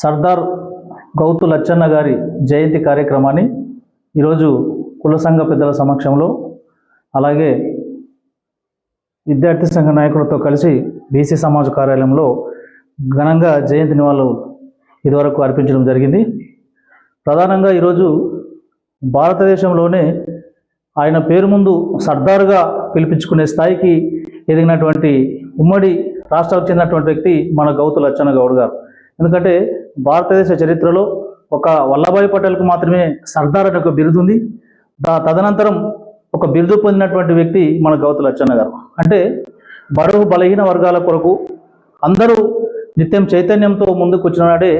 సర్దార్ గౌతు లచ్చన్న గారి జయంతి కార్యక్రమాన్ని ఈరోజు కుల సంఘ పెద్దల సమక్షంలో అలాగే విద్యార్థి సంఘ నాయకులతో కలిసి బీసీ సమాజ కార్యాలయంలో ఘనంగా జయంతి నివాళులు ఇదివరకు అర్పించడం జరిగింది. ప్రధానంగా ఈరోజు భారతదేశంలోనే ఆయన పేరు ముందు సర్దార్గా పిలిపించుకునే స్థాయికి ఎదిగినటువంటి ఉమ్మడి రాష్ట్రాలకు చెందినటువంటి వ్యక్తి మన గౌతు లచ్చన్న గౌడ్ గారు. ఎందుకంటే భారతదేశ చరిత్రలో ఒక వల్లభాయ్ పటేల్కు మాత్రమే సర్దార్ అనే ఒక బిరుదు ఉంది. దా తదనంతరం ఒక బిరుదు పొందినటువంటి వ్యక్తి మన గౌతు లచ్చన్న గారు. అంటే బరువు బలహీన వర్గాల కొరకు అందరూ నిత్యం చైతన్యంతో ముందుకు వచ్చినాడే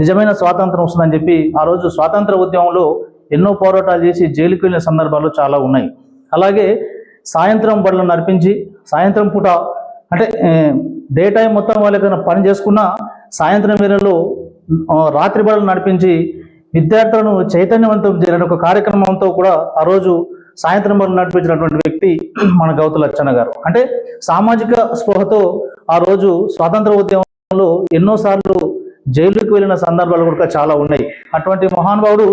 నిజమైన స్వాతంత్రం వస్తుందని చెప్పి ఆ రోజు స్వాతంత్ర ఉద్యమంలో ఎన్నో పోరాటాలు చేసి జైలుకి వెళ్ళిన సందర్భాలు చాలా ఉన్నాయి. అలాగే సాయంత్రం బడులను నడిపించి సాయంత్రం పూట అంటే డే టైం మొత్తం వాళ్ళకి పని చేసుకున్నా సాయంత్రం వేళలో రాత్రి బడులు నడిపించి విద్యార్థులను చైతన్యవంతం చేయడానికి ఒక కార్యక్రమంతో కూడా ఆ రోజు సాయంత్రం బడులు నడిపించినటువంటి వ్యక్తి మన గౌతు లచ్చన్న గారు. అంటే సామాజిక స్పృహతో ఆ రోజు స్వాతంత్ర ఉద్యమంలో ఎన్నోసార్లు జైలుకి వెళ్ళిన సందర్భాలు కూడా చాలా ఉన్నాయి. అటువంటి మహానుభావుడు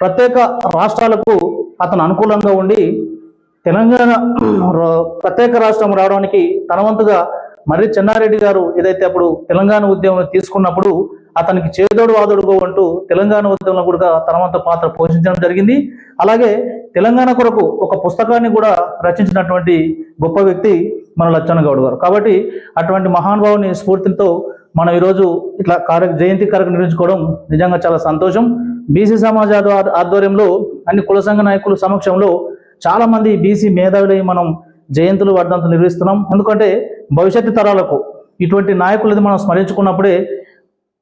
ప్రత్యేక రాష్ట్రాలకు అతను అనుకూలంగా ఉండి తెలంగాణ ప్రత్యేక రాష్ట్రం రావడానికి తన వంతుగా మర్రి చెన్నారెడ్డి గారు ఏదైతే అప్పుడు తెలంగాణ ఉద్యమం తీసుకున్నప్పుడు అతనికి చేదోడు వాదోడుగా అంటూ తెలంగాణ ఉద్యమంలో కూడా తనవంత పాత్ర పోషించడం జరిగింది. అలాగే తెలంగాణ కొరకు ఒక పుస్తకాన్ని కూడా రచించినటువంటి గొప్ప వ్యక్తి మన లచ్చన్న గౌడ్ గారు. కాబట్టి అటువంటి మహానుభావుని స్ఫూర్తితో మనం ఈరోజు ఇట్లా కార్య జయంతి కార్యక్రమం నిర్వహించుకోవడం నిజంగా చాలా సంతోషం. బీసీ సమాజ ఆధ్వర్యంలో అన్ని కుల సంఘ నాయకుల సమక్షంలో చాలామంది బీసీ మేధావులై మనం జయంతులు వర్ధంతులు నిర్వహిస్తున్నాం. ఎందుకంటే భవిష్యత్తు తరాలకు ఇటువంటి నాయకులని మనం స్మరించుకున్నప్పుడే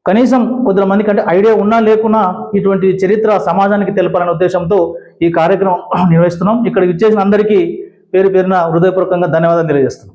కనీసం కొద్ది మందికి అంటే ఐడియా ఉన్నా లేకున్నా ఇటువంటి చరిత్ర సమాజానికి తెలపాలనే ఉద్దేశంతో ఈ కార్యక్రమం నిర్వహిస్తున్నాం. ఇక్కడ ఇచ్చేసిన అందరికీ పేరు పేరున హృదయపూర్వకంగా ధన్యవాదాలు తెలియజేస్తున్నాం.